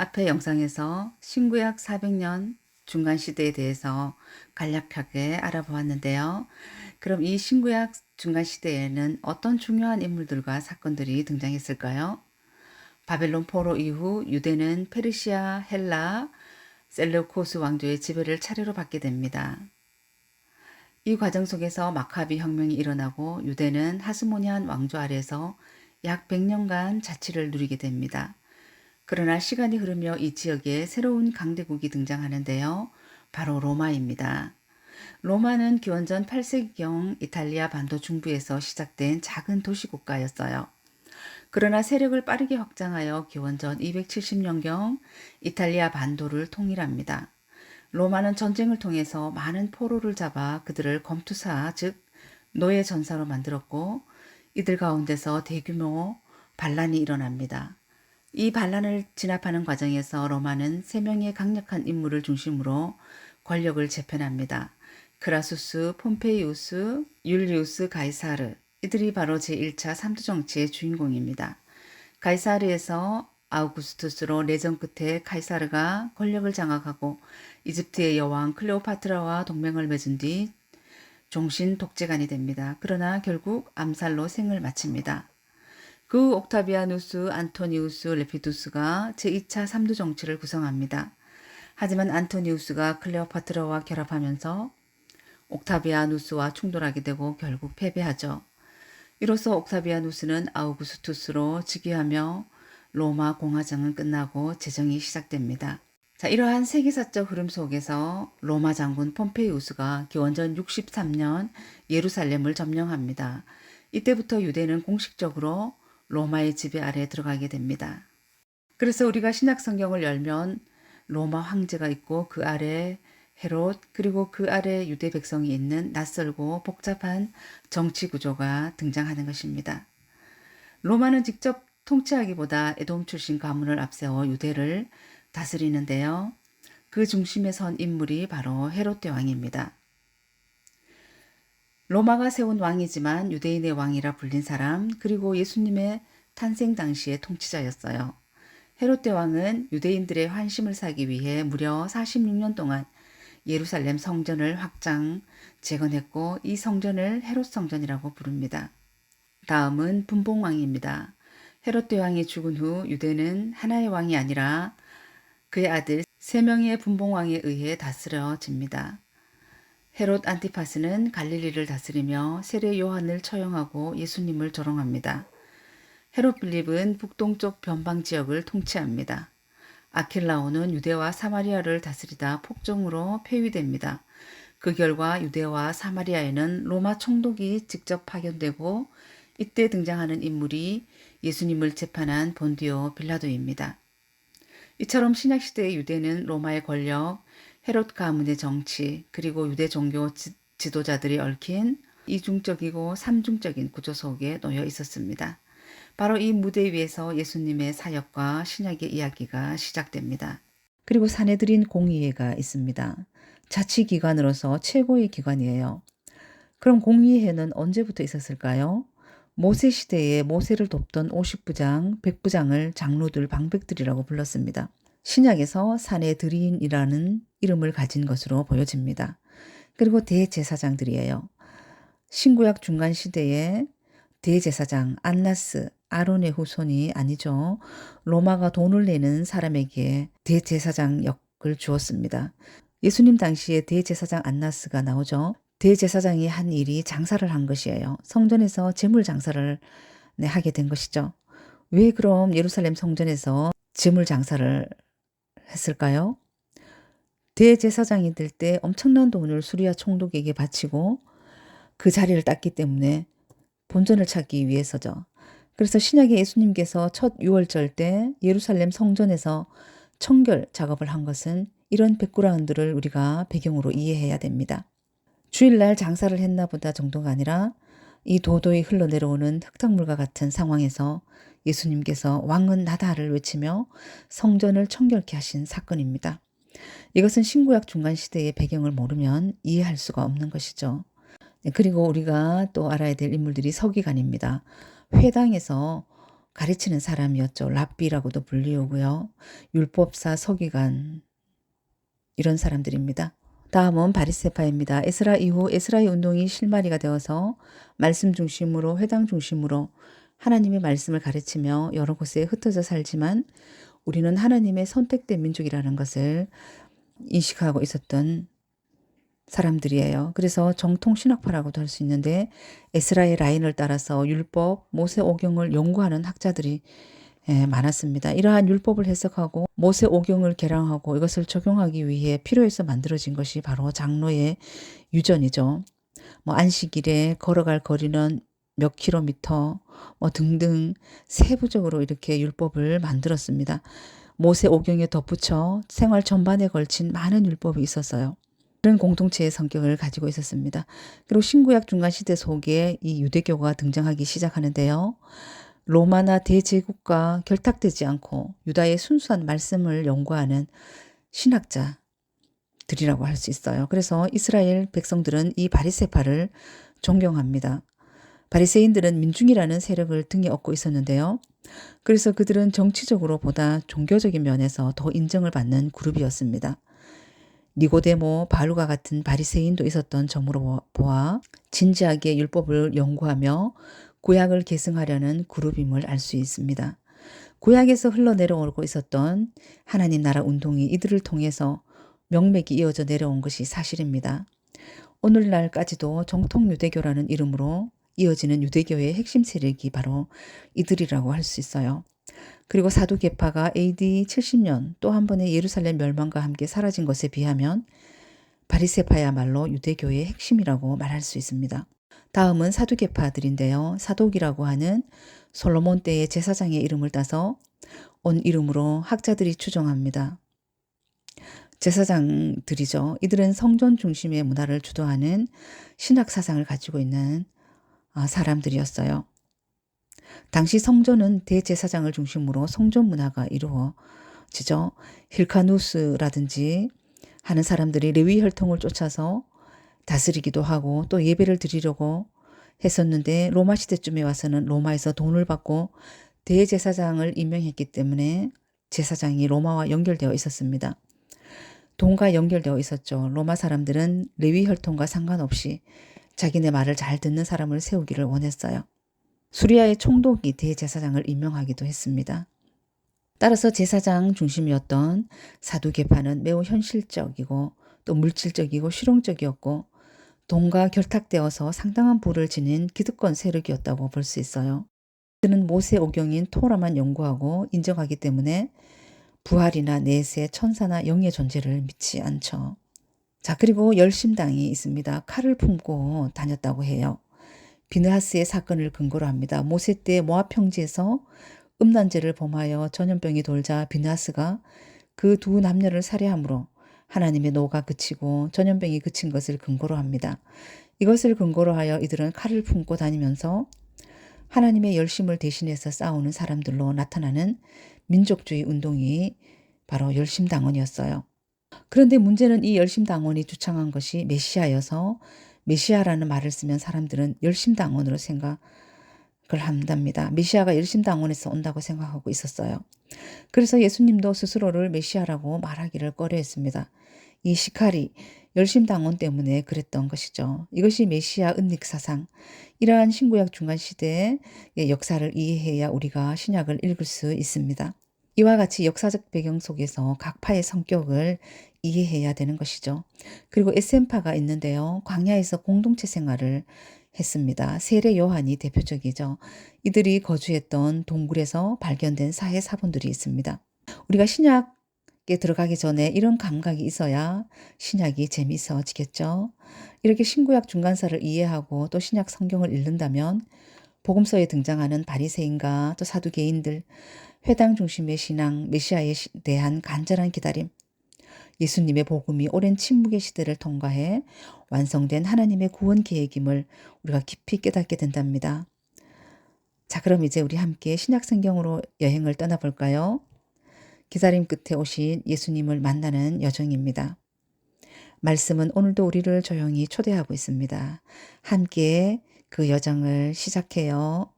앞의 영상에서 신구약 400년 중간 시대에 대해서 간략하게 알아보았는데요. 그럼 이 신구약 중간 시대에는 어떤 중요한 인물들과 사건들이 등장했을까요? 바벨론 포로 이후 유대는 페르시아, 헬라, 셀레우코스 왕조의 지배를 차례로 받게 됩니다. 이 과정 속에서 마카비 혁명이 일어나고 유대는 하스모니안 왕조 아래에서 약 100년간 자치를 누리게 됩니다. 그러나 시간이 흐르며 이 지역에 새로운 강대국이 등장하는데요. 바로 로마입니다. 로마는 기원전 8세기경 이탈리아 반도 중부에서 시작된 작은 도시국가였어요. 그러나 세력을 빠르게 확장하여 기원전 270년경 이탈리아 반도를 통일합니다. 로마는 전쟁을 통해서 많은 포로를 잡아 그들을 검투사, 즉 노예 전사로 만들었고 이들 가운데서 대규모 반란이 일어납니다. 이 반란을 진압하는 과정에서 로마는 세 명의 강력한 인물을 중심으로 권력을 재편합니다. 크라수스, 폼페이우스, 율리우스 가이사르 이들이 바로 제1차 삼두 정치의 주인공입니다. 가이사르에서 아우구스투스로 내전 끝에 카이사르가 권력을 장악하고 이집트의 여왕 클레오파트라와 동맹을 맺은 뒤 종신 독재관이 됩니다. 그러나 결국 암살로 생을 마칩니다. 그 옥타비아누스 안토니우스 레피두스가 제2차 삼두 정치를 구성합니다. 하지만 안토니우스가 클레오파트라와 결합하면서 옥타비아누스와 충돌하게 되고 결국 패배하죠. 이로써 옥타비아누스는 아우구스투스로 즉위하며 로마 공화정은 끝나고 재정이 시작됩니다. 자, 이러한 세계사적 흐름 속에서 로마 장군 폼페이우스가 기원전 63년 예루살렘을 점령합니다. 이때부터 유대는 공식적으로 로마의 지배 아래 들어가게 됩니다. 그래서 우리가 신약 성경을 열면 로마 황제가 있고 그 아래 헤롯 그리고 그 아래 유대 백성이 있는 낯설고 복잡한 정치 구조가 등장하는 것입니다. 로마는 직접 통치하기보다 에돔 출신 가문을 앞세워 유대를 다스리는데요. 그 중심에 선 인물이 바로 헤롯 대왕입니다. 로마가 세운 왕이지만 유대인의 왕이라 불린 사람 그리고 예수님의 탄생 당시의 통치자였어요. 헤롯 대왕은 유대인들의 환심을 사기 위해 무려 46년 동안 예루살렘 성전을 확장 재건했고 이 성전을 헤롯 성전이라고 부릅니다. 다음은 분봉왕입니다. 헤롯 대왕이 죽은 후 유대는 하나의 왕이 아니라 그의 아들 세 명의 분봉왕에 의해 다스려집니다. 헤롯 안티파스는 갈릴리를 다스리며 세례 요한을 처형하고 예수님을 조롱합니다. 헤롯 빌립은 북동쪽 변방 지역을 통치합니다. 아킬라오는 유대와 사마리아를 다스리다 폭정으로 폐위됩니다. 그 결과 유대와 사마리아에는 로마 총독이 직접 파견되고 이때 등장하는 인물이 예수님을 재판한 본디오 빌라도입니다. 이처럼 신약시대의 유대는 로마의 권력, 헤롯 가문의 정치, 그리고 유대 종교 지, 지도자들이 얽힌 이중적이고 삼중적인 구조 속에 놓여 있었습니다. 바로 이 무대 위에서 예수님의 사역과 신약의 이야기가 시작됩니다. 그리고 사내들인 공의회가 있습니다. 자치기관으로서 최고의 기관이에요. 그럼 공의회는 언제부터 있었을까요? 모세 시대에 모세를 돕던 50부장, 100부장을 장로들, 방백들이라고 불렀습니다. 신약에서 사내들인이라는 이름을 가진 것으로 보여집니다. 그리고 대제사장들이에요. 신구약 중간 시대에 대제사장 안나스 아론의 후손이 아니죠. 로마가 돈을 내는 사람에게 대제사장 역을 주었습니다. 예수님 당시에 대제사장 안나스가 나오죠. 대제사장이 한 일이 장사를 한 것이에요. 성전에서 재물 장사를 네, 하게 된 것이죠. 왜 그럼 예루살렘 성전에서 재물 장사를 했을까요? 대제사장이 될 때 엄청난 돈을 수리아 총독에게 바치고 그 자리를 땄기 때문에 본전을 찾기 위해서죠. 그래서 신약의 예수님께서 첫 유월절 때 예루살렘 성전에서 청결 작업을 한 것은 이런 백그라운드를 우리가 배경으로 이해해야 됩니다. 주일날 장사를 했나 보다 정도가 아니라 이 도도히 흘러내려오는 흙탕물과 같은 상황에서 예수님께서 왕은 나다를 외치며 성전을 청결케 하신 사건입니다. 이것은 신구약 중간 시대의 배경을 모르면 이해할 수가 없는 것이죠. 네, 그리고 우리가 또 알아야 될 인물들이 서기관입니다. 회당에서 가르치는 사람이었죠. 랍비라고도 불리우고요. 율법사, 서기관 이런 사람들입니다. 다음은 바리세파입니다. 에스라 이후 에스라의 운동이 실마리가 되어서 말씀 중심으로 회당 중심으로 하나님의 말씀을 가르치며 여러 곳에 흩어져 살지만 우리는 하나님의 선택된 민족이라는 것을 인식하고 있었던 사람들이에요. 그래서 정통 신학파라고도 할 수 있는데 에스라의 라인을 따라서 율법, 모세 오경을 연구하는 학자들이 예, 많았습니다. 이러한 율법을 해석하고 모세 오경을 개량하고 이것을 적용하기 위해 필요해서 만들어진 것이 바로 장로의 유전이죠. 뭐 안식일에 걸어갈 거리는 몇 킬로미터 뭐 등등 세부적으로 이렇게 율법을 만들었습니다. 모세 오경에 덧붙여 생활 전반에 걸친 많은 율법이 있었어요. 그런 공동체의 성격을 가지고 있었습니다. 그리고 신구약 중간 시대 속에 이 유대교가 등장하기 시작하는데요. 로마나 대제국과 결탁되지 않고 유다의 순수한 말씀을 연구하는 신학자들이라고 할 수 있어요. 그래서 이스라엘 백성들은 이 바리세파를 존경합니다. 바리새인들은 민중이라는 세력을 등에 업고 있었는데요. 그래서 그들은 정치적으로 보다 종교적인 면에서 더 인정을 받는 그룹이었습니다. 니고데모, 바루가 같은 바리새인도 있었던 점으로 보아 진지하게 율법을 연구하며 구약을 계승하려는 그룹임을 알 수 있습니다. 구약에서 흘러내려오고 있었던 하나님 나라 운동이 이들을 통해서 명맥이 이어져 내려온 것이 사실입니다. 오늘날까지도 정통 유대교라는 이름으로 이어지는 유대교의 핵심 세력이 바로 이들이라고 할 수 있어요. 그리고 사두개파가 AD 70년 또 한 번의 예루살렘 멸망과 함께 사라진 것에 비하면 바리세파야말로 유대교의 핵심이라고 말할 수 있습니다. 다음은 사두개파들인데요. 사독이라고 하는 솔로몬 때의 제사장의 이름을 따서 온 이름으로 학자들이 추정합니다. 제사장들이죠. 이들은 성전 중심의 문화를 주도하는 신학 사상을 가지고 있는 아, 사람들이었어요. 당시 성전은 대제사장을 중심으로 성전 문화가 이루어지죠. 힐카누스라든지 하는 사람들이 레위 혈통을 쫓아서 다스리기도 하고 또 예배를 드리려고 했었는데 로마 시대쯤에 와서는 로마에서 돈을 받고 대제사장을 임명했기 때문에 제사장이 로마와 연결되어 있었습니다. 돈과 연결되어 있었죠. 로마 사람들은 레위 혈통과 상관없이 자기네 말을 잘 듣는 사람을 세우기를 원했어요. 수리아의 총독이 대제사장을 임명하기도 했습니다. 따라서 제사장 중심이었던 사두개파는 매우 현실적이고 또 물질적이고 실용적이었고 돈과 결탁되어서 상당한 부를 지닌 기득권 세력이었다고 볼 수 있어요. 그는 모세 오경인 토라만 연구하고 인정하기 때문에 부활이나 내세, 천사나 영의 존재를 믿지 않죠. 자, 그리고 열심당이 있습니다. 칼을 품고 다녔다고 해요. 비느하스의 사건을 근거로 합니다. 모세 때 모압 평지에서 음란죄를 범하여 전염병이 돌자 비느하스가 그 두 남녀를 살해함으로 하나님의 노가 그치고 전염병이 그친 것을 근거로 합니다. 이것을 근거로 하여 이들은 칼을 품고 다니면서 하나님의 열심을 대신해서 싸우는 사람들로 나타나는 민족주의 운동이 바로 열심당원이었어요. 그런데 문제는 이 열심당원이 주창한 것이 메시아여서 메시아라는 말을 쓰면 사람들은 열심당원으로 생각을 한답니다. 메시아가 열심당원에서 온다고 생각하고 있었어요. 그래서 예수님도 스스로를 메시아라고 말하기를 꺼려했습니다. 이 시카리 열심당원 때문에 그랬던 것이죠. 이것이 메시아 은닉 사상. 이러한 신구약 중간 시대의 역사를 이해해야 우리가 신약을 읽을 수 있습니다. 이와 같이 역사적 배경 속에서 각 파의 성격을 이해해야 되는 것이죠. 그리고 SM파가 있는데요. 광야에서 공동체 생활을 했습니다. 세례 요한이 대표적이죠. 이들이 거주했던 동굴에서 발견된 사회 사본들이 있습니다. 우리가 신약에 들어가기 전에 이런 감각이 있어야 신약이 재미있어지겠죠. 이렇게 신구약 중간사를 이해하고 또 신약 성경을 읽는다면 복음서에 등장하는 바리새인과 또 사두개인들, 회당 중심의 신앙, 메시아에 대한 간절한 기다림, 예수님의 복음이 오랜 침묵의 시대를 통과해 완성된 하나님의 구원 계획임을 우리가 깊이 깨닫게 된답니다. 자, 그럼 이제 우리 함께 신약 성경으로 여행을 떠나볼까요? 기다림 끝에 오신 예수님을 만나는 여정입니다. 말씀은 오늘도 우리를 조용히 초대하고 있습니다. 함께 그 여정을 시작해요.